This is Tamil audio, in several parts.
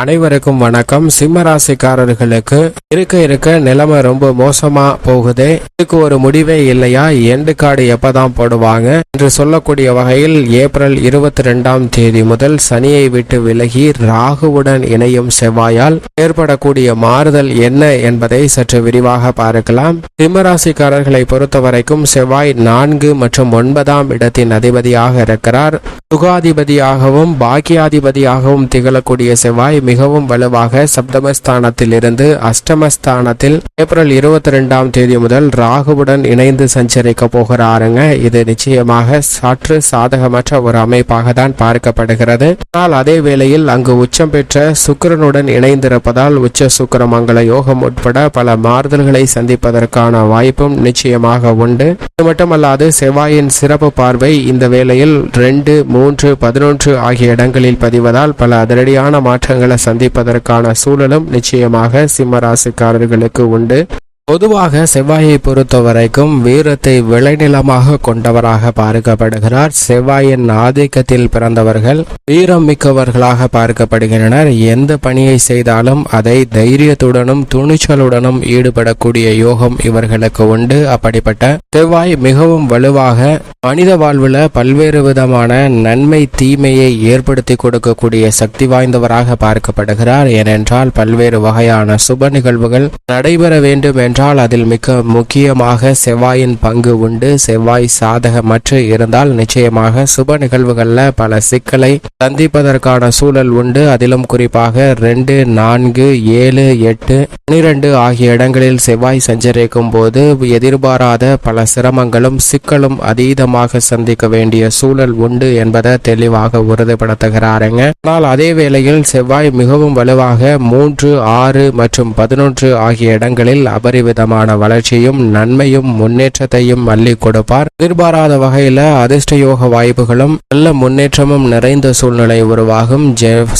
அனைவருக்கும் வணக்கம். சிம்மராசிக்காரர்களுக்கு இருக்க இருக்க நிலைமை ரொம்ப மோசமா போகுது. இதுக்கு ஒரு முடிவே இல்லையா? எண்டு கார்டு எப்பதான் போடுவாங்க? என்று சொல்லக்கூடிய வகையில் ஏப்ரல் இருபத்தி ரெண்டாம் தேதி முதல் சனியை விட்டு விலகி ராகுவுடன் இணையும் செவ்வாயால் ஏற்படக்கூடிய மாறுதல் என்ன என்பதை சற்று விரிவாக பார்க்கலாம். சிம்மராசிக்காரர்களை பொறுத்தவரைக்கும் செவ்வாய் நான்கு மற்றும் ஒன்பதாம் இடத்தின் அதிபதியாக இருக்கிறார். சுகாதிபதியாகவும் பாக்கியாதிபதியாகவும் திகழக்கூடிய செவ்வாய் மிகவும் வலுவாக சப்தமஸ்தானத்தில் இருந்து அஷ்டமஸ்தானத்தில் ஏப்ரல் இருபத்தி ரெண்டாம் தேதி முதல் ராகுவுடன் இணைந்து சஞ்சரிக்க போகிறாருங்க. இது நிச்சயமாக சற்று சாதகமற்ற ஒரு அமைப்பாக தான் பார்க்கப்படுகிறது. ஆனால் அதே வேளையில் அங்கு உச்சம் பெற்ற சுக்கரனுடன் இணைந்திருப்பதால் உச்ச சுக்கிரமங்கல யோகம் உட்பட பல மாறுதல்களை சந்திப்பதற்கான வாய்ப்பும் நிச்சயமாக உண்டு. இது மட்டுமல்லாது செவ்வாயின் சிறப்பு பார்வை இந்த வேளையில் ரெண்டு மூன்று பதினொன்று ஆகிய இடங்களில் பதிவதால் பல அதிரடியான மாற்றங்கள் சந்திப்பதற்கான சூழலும் நிச்சயமாக சிம்மராசிக்காரர்களுக்கு உண்டு. பொதுவாக செவ்வாயை பொறுத்தவரைக்கும் வீரத்தை விளைநிலமாக கொண்டவராக பார்க்கப்படுகிறார். செவ்வாயின் ஆதிக்கத்தில் பிறந்தவர்கள் வீரம் மிக்கவர்களாக பார்க்கப்படுகின்றனர். எந்த பணியை செய்தாலும் அதை தைரியத்துடனும் துணிச்சலுடனும் ஈடுபடக்கூடிய யோகம் இவர்களுக்கு உண்டு. அப்படிப்பட்ட செவ்வாய் மிகவும் வலுவாக மனித வாழ்வில் பல்வேறு விதமான நன்மை தீமையை ஏற்படுத்தி கொடுக்கக்கூடிய சக்தி வாய்ந்தவராக பார்க்கப்படுகிறார். ஏனென்றால் பல்வேறு வகையான சுப நிகழ்வுகள் நடைபெற வேண்டும் என்று என்றால் அதில் மிக முக்கியமாக செவ்வாயின் பங்கு உண்டு. செவ்வாய் சாதகமற்று இருந்தால் நிச்சயமாக சுப நிகழ்வுகளில் பல சிக்கலை சந்திப்பதற்கான சூழல் உண்டு. அதிலும் குறிப்பாக ரெண்டு நான்கு ஏழு எட்டு பனிரெண்டு ஆகிய இடங்களில் செவ்வாய் சஞ்சரிக்கும் போது எதிர்பாராத பல சிரமங்களும் சிக்கலும் அதீதமாக சந்திக்க வேண்டிய சூழல் உண்டு என்பதை தெளிவாக உறுதிப்படுத்துகிறாருங்க. ஆனால் அதே வேளையில் செவ்வாய் மிகவும் வலுவாக மூன்று ஆறு மற்றும் பதினொன்று ஆகிய இடங்களில் விதமான வளர்ச்சியும் நன்மையும் முன்னேற்றத்தையும் அள்ளி கொடுப்பார். எதிர்பாராத வகையில அதிர்ஷ்ட யோக வாய்ப்புகளும் நல்ல முன்னேற்றமும் நிறைந்த சூழ்நிலை உருவாகும்.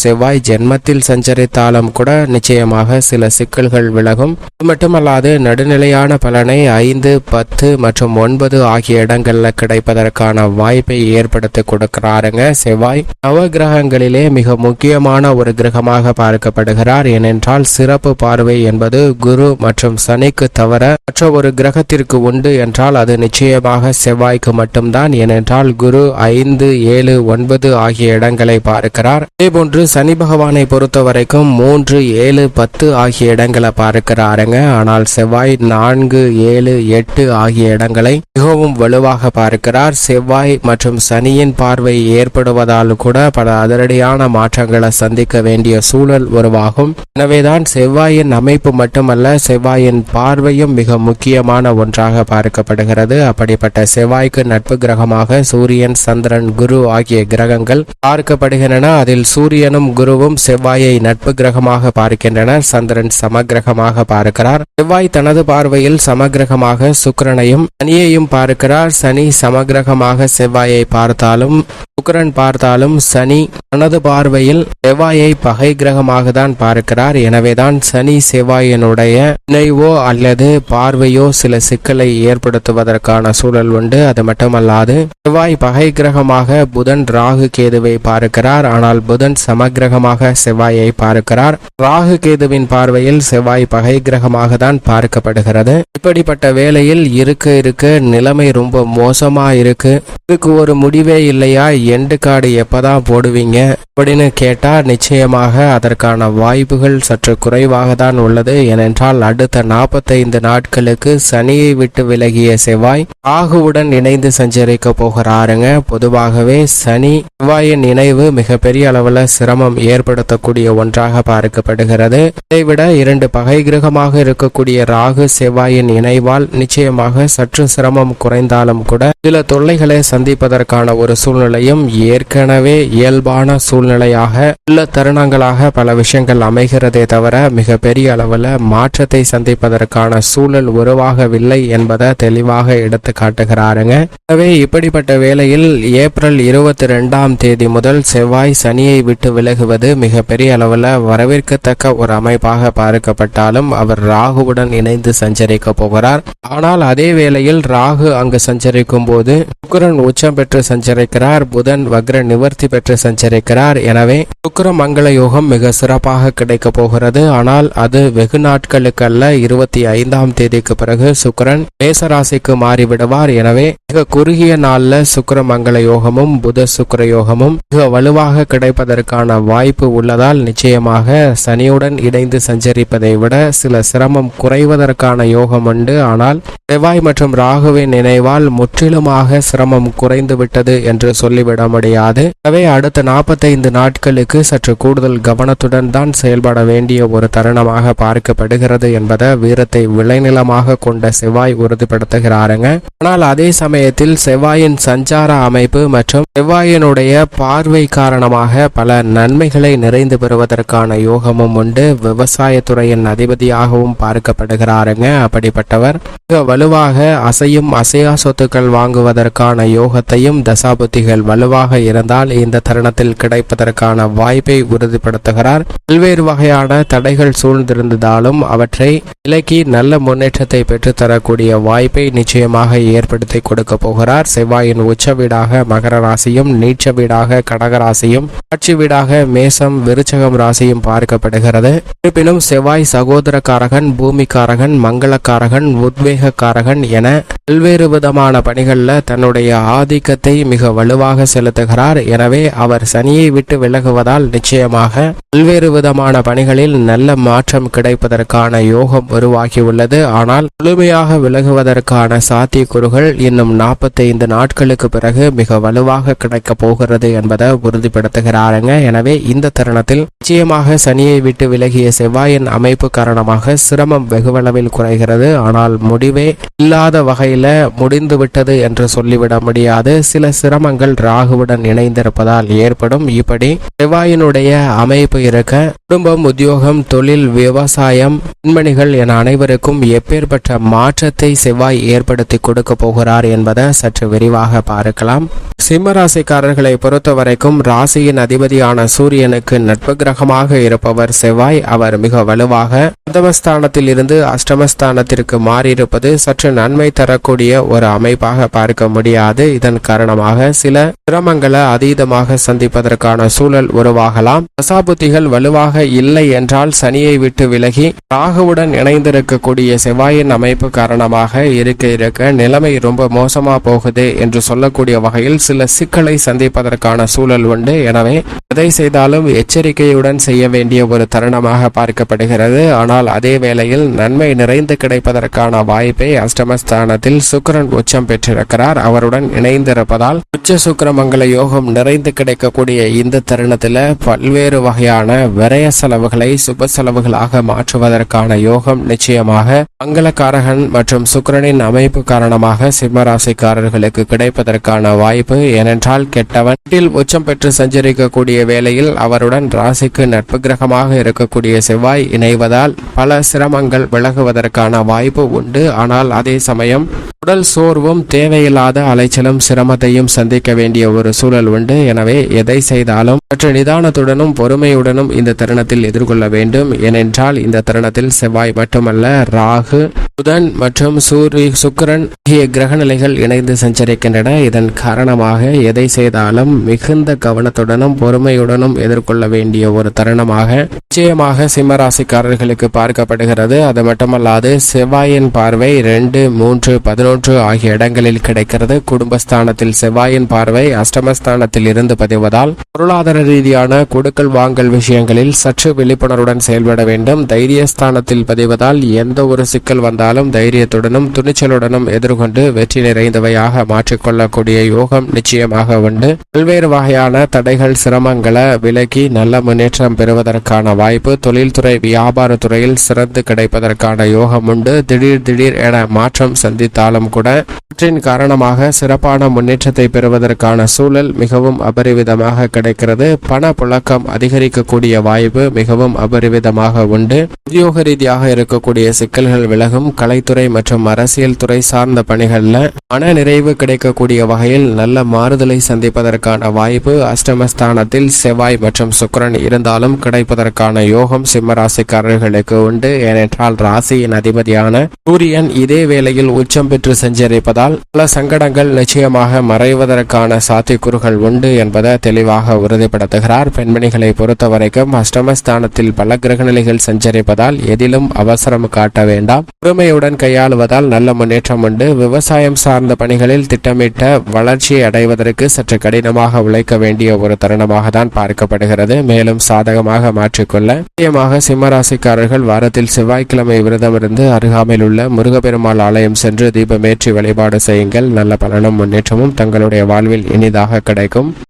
செவ்வாய் ஜென்மத்தில் சஞ்சரித்தாலும் கூட நிச்சயமாக சில சிக்கல்கள் விலகும். அது மட்டுமல்லாது நடுநிலையான பலனை ஐந்து பத்து மற்றும் ஒன்பது ஆகிய இடங்கள்ல கிடைப்பதற்கான வாய்ப்பை ஏற்படுத்தி கொடுக்கிறாருங்க செவ்வாய். நவ கிரகங்களிலே மிக முக்கியமான ஒரு கிரகமாக பார்க்கப்படுகிறார். ஏனென்றால் சிறப்பு பார்வை என்பது குரு மற்றும் சனிக்கு தவிர மற்ற ஒரு கிரகத்திற்கு உண்டு என்றால் அது நிச்சயமாக செவ்வாய்க்கு மட்டும்தான் ஏனென்றால் குரு ஐந்து ஏழு ஒன்பது ஆகிய இடங்களை பார்க்கிறார். இதேபோன்று சனி பகவானை பொறுத்த வரைக்கும் மூன்று ஏழு பத்து ஆகிய இடங்களை பார்க்கிறாருங்க. ஆனால் செவ்வாய் நான்கு ஏழு எட்டு ஆகிய இடங்களை மிகவும் வலுவாக பார்க்கிறார். செவ்வாய் மற்றும் சனியின் பார்வை ஏற்படுவதால் கூட பல அதிரடியான மாற்றங்களை சந்திக்க வேண்டிய சூழல் உருவாகும். எனவேதான் செவ்வாயின் அமைப்பு மட்டுமல்ல செவ்வாயின் பார்வையும் மிக முக்கியமான ஒன்றாக பார்க்கப்படுகிறது. அப்படிப்பட்ட செவ்வாய்க்கு நட்பு கிரகமாக சூரியன் சந்திரன் குரு ஆகிய கிரகங்கள் பார்க்கப்படுகின்றன. அதில் சூரியனும் குருவும் செவ்வாயை நட்பு கிரகமாக பார்க்கின்றனர். சந்திரன் சமகிரகமாக பார்க்கிறார். செவ்வாய் தனது பார்வையில் சமகிரகமாக சுக்கரனையும் சனியையும் பார்க்கிறார். சனி சமகிரகமாக செவ்வாயை பார்த்தாலும் சுக்கரன் பார்த்தாலும் சனி தனது பார்வையில் செவ்வாயை பகை கிரகமாக தான் பார்க்கிறார். எனவேதான் சனி செவ்வாயினுடைய இணைவோ அல்லது பார்வையோ சில சிக்கலை ஏற்படுத்துவதற்கான சூழல் உண்டு. அது மட்டுமல்லாது செவ்வாய் பகை கிரகமாக புதன் ராகு கேதுவை பார்க்கிறார். ஆனால் புதன் சமகிரகமாக செவ்வாயை பார்க்கிறார். ராகு கேதுவின் பார்வையில் செவ்வாய் பகை கிரகமாக தான் பார்க்கப்படுகிறது. இப்படிப்பட்ட வேளையில் இருக்க இருக்க நிலைமை ரொம்ப மோசமா இருக்கு இதுக்கு ஒரு முடிவே இல்லையா? எண்டு கார்டு எப்பதான் போடுவீங்க? அப்படின்னு கேட்டால் நிச்சயமாக அதற்கான வாய்ப்புகள் சற்று குறைவாக தான் உள்ளது. ஏனென்றால் அடுத்த நாற்பத்தைந்து நாட்களுக்கு சனியை விட்டு விலகிய செவ்வாய் ராகுவுடன் இணைந்து சஞ்சரிக்க போகிறாருங்க. பொதுவாகவே சனி செவ்வாயின் இணைவு மிகப்பெரிய அளவுல சிரமம் ஏற்படுத்தக்கூடிய ஒன்றாக பார்க்கப்படுகிறது. இதைவிட இரண்டு பகை கிரகமாக இருக்கக்கூடிய ராகு செவ்வாயின் இணைவால் நிச்சயமாக சற்று சிரமம் குறைந்தாலும் கூட சில தொல்லைகளை சந்திப்பதற்கான ஒரு சூழ்நிலையும் ஏற்கனவே இயல்பான சூழ்நிலையாக உள்ள தருணங்களாக பல விஷயங்கள் அமைகிறதே தவிர மிக பெரிய அளவில் மாற்றத்தை சந்திப்பதற்கான சூழல் உருவாகவில்லை என்பதை தெளிவாக எடுத்து காட்டுகிறாருங்க. எனவே இப்படிப்பட்ட வேளையில் ஏப்ரல் இருபத்தி ரெண்டாம் தேதி முதல் செவ்வாய் சனியை விட்டு விலகுவது மிக பெரிய அளவில் வரவேற்கத்தக்க ஒரு அமைப்பாக பார்க்கப்பட்டாலும் அவர் ராகுவுடன் இணைந்து சஞ்சரிக்க போகிறார். ஆனால் அதே வேளையில் ராகு அங்கு சஞ்சரிக்கும் போது சுக்கரன் உச்சம் பெற்று சஞ்சரிக்கிறார். புத புதன் வக்ர நிவர்த்தி பெற்று சஞ்சரிக்கிறார். எனவே சுக்கர மங்கள யோகம் மிக சிறப்பாக கிடைக்க போகிறது. ஆனால் அது வெகு நாட்களுக்கல்ல இருபத்தி ஐந்தாம் தேதிக்கு பிறகு சுக்கிரன் மேசராசிக்கு மாறிவிடுவார். எனவே மிக குறுகிய நாளில் சுக்கர மங்கள யோகமும் புத சுக்கர யோகமும் மிக வலுவாக கிடைப்பதற்கான வாய்ப்பு உள்ளதால் நிச்சயமாக சனியுடன் இணைந்து சஞ்சரிப்பதை விட சில சிரமம் குறைவதற்கான யோகம் உண்டு. ஆனால் செவ்வாய் மற்றும் ராகுவின் நினைவால் முற்றிலுமாக சிரமம் குறைந்து விட்டது என்று சொல்லிவிட முடியாது எனவே அடுத்த நாற்பத்தைந்து நாட்களுக்கு சற்று கூடுதல் கவனத்துடன் தான் செயல்பட வேண்டிய ஒரு தருணமாக பார்க்கப்படுகிறது என்பதை வீரத்தை விளைநிலமாக கொண்ட செவ்வாய் உறுதிப்படுத்துகிறாருங்க. ஆனால் அதே சமயத்தில் செவ்வாயின் சஞ்சார அமைப்பு மற்றும் செவ்வாயினுடைய பார்வை காரணமாக பல நன்மைகளை நிறைந்து பெறுவதற்கான யோகமும் உண்டு. விவசாயத்துறையின் அதிபதியாகவும் பார்க்கப்படுகிறாருங்க. அப்படிப்பட்டவர் மிக வலுவாக அசையும் அசையா சொத்துக்கள் வாங்குவதற்கான யோகத்தையும் தசாபுத்திகள் வலுவாக இருந்தால் இந்த தருணத்தில் கிடைப்பதற்கான வாய்ப்பை உறுதிப்படுத்துகிறார். பல்வேறு வகையான தடைகள் சூழ்ந்திருந்ததாலும் அவற்றை விலக்கி நல்ல முன்னேற்றத்தை பெற்றுத்தரக்கூடிய வாய்ப்பை நிச்சயமாக ஏற்படுத்தி கொடுக்க போகிறார். செவ்வாயின் உச்ச வீடாக மகர ராசியும் நீச்ச வீடாக கடக ராசியும் ஆட்சி வீடாக மேசம் விருச்சகம் ராசியும் பார்க்கப்படுகிறது. இருப்பினும் செவ்வாய் சகோதரக்காரகன் பூமிக்காரகன் மங்களக்காரகன் உத்வேகக்காரகன் என பல்வேறு விதமான பணிகள்ல தன்னுடைய ஆதிக்கத்தை மிக வலுவாக செலுத்துகிறார். எனவே அவர் சனியை விட்டு விலகுவதால் நிச்சயமாக பல்வேறு விதமான பணிகளில் நல்ல மாற்றம் கிடைப்பதற்கான யோகம் உருவாகியுள்ளது. ஆனால் முழுமையாக விலகுவதற்கான சாத்தியக்கூறுகள் இன்னும் நாற்பத்தைந்து நாட்களுக்கு பிறகு மிக வலுவாக கிடைக்கப் போகிறது என்பதை உறுதிப்படுத்துகிறாருங்க. எனவே இந்த தருணத்தில் நிச்சயமாக சனியை விட்டு விலகிய செவ்வாயின் அமைப்பு காரணமாக சிரமம் வெகுவளவில் குறைகிறது. ஆனால் முடிவே இல்லாத வகையில முடிந்துவிட்டது என்று சொல்லிவிட முடியாது. சில சிரமங்கள் ராகுவுடன் இணைந்திருப்பதால் ஏற்படும் இப்படி செவ்வாயினுடைய அமைப்பு இருக்க குடும்பம் உத்தியோகம் தொழில் விவசாயம் பெண்மணிகள் என அனைவருக்கும் எப்பேற்பட்ட மாற்றத்தை செவ்வாய் ஏற்படுத்தி கொடுக்க போகிறார் என்பதை சற்று விரிவாக பார்க்கலாம். சிம்ம ராசிக்காரர்களை பொறுத்த வரைக்கும் ராசியின் அதிபதியான சூரியனுக்கு நட்பு கிரகமாக இருப்பவர் செவ்வாய். அவர் மிக வலுவாக பிரதமஸ்தானத்தில் இருந்து அஷ்டமஸ்தானத்திற்கு மாறியிருப்பது சற்று நன்மை தரக்கூடிய ஒரு அமைப்பாக பார்க்க முடியாது. இதன் காரணமாக சில சிரமங்களை அதீதமாக சந்திப்பதற்கான சூழல் உருவாகலாம். தசாபுத்திகள் வலுவாக இல்லை என்றால் சனியை விட்டு விலகி ராகுவுடன் இணைந்திருக்கக்கூடிய செவ்வாயின் அமைப்பு காரணமாக இருக்க இருக்க நிலைமை ரொம்ப மோசமா போகுது என்று சொல்லக்கூடிய வகையில் சில சிக்கலை சந்திப்பதற்கான சூழல் உண்டு. எனவே எதை செய்தாலும் எச்சரிக்கையுடன் செய்ய வேண்டிய ஒரு தருணமாக பார்க்கப்படுகிறது. ஆனால் அதே வேளையில் நன்மை நிறைந்து கிடைப்பதற்கான வாய்ப்பை அஷ்டமஸ்தானத்தில் சுக்கரன் உச்சம் பெற்றிருக்கிறார். அவருடன் இணைந்திருப்பதால் உச்ச சுக்கிரமங்கல யோகம் நிறைந்து கிடைக்கக்கூடிய இந்த தருணத்தில் பல்வேறு வகையான விரய செலவுகளை சுப செலவுகளாக மாற்றுவதற்கான யோகம் நிச்சயமாக மங்களக்காரகன் மற்றும் சுக்கிரனின் அமைப்பு காரணமாக சிம்மராசிக்காரர்களுக்கு கிடைப்பதற்கான வாய்ப்பு. ஏனென்றால் கெட்டவன் வீட்டில் உச்சம் பெற்று சஞ்சரிக்கக்கூடிய வேளையில் அவருடன் ராசிக்கு நட்பு கிரகமாக இருக்கக்கூடிய செவ்வாய் இணைவதால் பல சிரமங்கள் விலகுவதற்கான வாய்ப்பு உண்டு. ஆனால் அதே சமயம் உடல் சோர்வும் தேவையில்லாத அலைச்சலும் சிரமத்தையும் சந்திக்க வேண்டிய ஒரு சூழல் உண்டு. எனவே எதை செய்தாலும் சற்று நிதானத்துடனும் பொறுமையுடனும் இந்த தருணத்தில் எதிர்கொள்ள வேண்டும். ஏனென்றால் இந்த தருணத்தில் செவ்வாய் மட்டுமல்ல ராகு புதன் மற்றும் சூரிய சுக்கிரன் ஆகிய கிரக நிலைகள் இணைந்து சஞ்சரிக்கின்றன. இதன் காரணமாக எதை செய்தாலும் மிகுந்த கவனத்துடனும் பொறுமையுடனும் எதிர்கொள்ள வேண்டிய ஒரு தருணமாக நிச்சயமாக சிம்மராசிக்காரர்களுக்கு பார்க்கப்படுகிறது. அது மட்டுமல்லாது செவ்வாயின் பார்வை ரெண்டு மூன்று பதினொன்று ஆகிய இடங்களில் கிடைக்கிறது. குடும்பஸ்தானத்தில் செவ்வாயின் பார்வை அஷ்டமஸ்தானத்தில் இருந்து பதிவதால் பொருளாதார ரீதியான கொடுக்கல் வாங்கல் விஷயங்களில் சற்று விழிப்புணர்வுடன் செயல்பட வேண்டும். தைரியஸ்தானத்தில் பதிவதால் எந்த ஒரு சிக்கல் வந்தாலும் தைரியத்துடனும் துணிச்சலுடனும் எதிர்கொண்டு வெற்றி நிறைந்தவையாக மாற்றிக்கொள்ளக்கூடிய யோகம் நிச்சயமாக உண்டு. பல்வேறு வகையான தடைகள் சிரமங்களை விலக்கி நல்ல முன்னேற்றம் பெறுவதற்கான வாய்ப்பு தொழில்துறை வியாபாரத்துறையில் சிறந்து கிடைப்பதற்கான யோகம் உண்டு. திடீர் திடீர் என மாற்றம் சந்தித்தாலும் கூட இவற்றின் காரணமாக சிறப்பான முன்னேற்றத்தை பெறுவதற்கான சூழல் மிகவும் அபரிவிதமாக கிடைக்கிறது. பண புழக்கம் அதிகரிக்கக்கூடிய வாய்ப்பு மிகவும் அபரிவிதமாக உண்டு. உத்தியோக ரீதியாக இருக்கக்கூடிய சிக்கல்கள் விலகும். கலைத்துறை மற்றும் அரசியல் துறை சார்ந்த பணிகளில் மன நிறைவு கிடைக்கக்கூடிய வகையில் நல்ல மாறுதலை சந்திப்பதற்கான வாய்ப்பு அஷ்டமஸ்தானத்தில் செவ்வாய் மற்றும் சுக்கிரன் இருந்தாலும் கிடைப்பதற்கான யோகம் சிம்மராசிக்காரர்களுக்கு உண்டு. ஏனென்றால் ராசியின் அதிபதியான சூரியன் இதே வேளையில் உச்சம் பெற்று சஞ்சரிப்பதால் பல சங்கடங்கள் நிச்சயமாக மறைவதற்கான சாத்தியக்கூறுகள் உண்டு என்பதை தெளிவாக உறுதிப்படுத்துகிறார். பெண்மணிகளை பொறுத்தவரைக்கும் அஷ்டமஸ்தானத்தில் பல கிரகநிலைகள் சஞ்சரிப்பதால் எதிலும் அவசரம் காட்ட வேண்டாம். பொறுமையுடன் கையாளுவதால் நல்ல முன்னேற்றம் உண்டு. விவசாயம் சார்ந்த பணிகளில் திட்டமிட்ட வளர்ச்சியை அடைவதற்கு சற்று கடினமாக உழைக்க வேண்டிய ஒரு தருணமாக தான் பார்க்கப்படுகிறது. மேலும் சாதகமாக மாற்றிக்கொள்ள முக்கியமாக சிம்மராசிக்காரர்கள் வாரத்தில் செவ்வாய்க்கிழமை விரதமிருந்து அருகாமையில் உள்ள முருகப்பெருமாள் ஆலயம் சென்று தீபமேற்றி வழிபாடு செய்யுங்கள். நல்ல பலனும் முன்னேற்றமும் தங்களுடைய வாழ்வில் இனி இனிதாக கிடைக்கும்.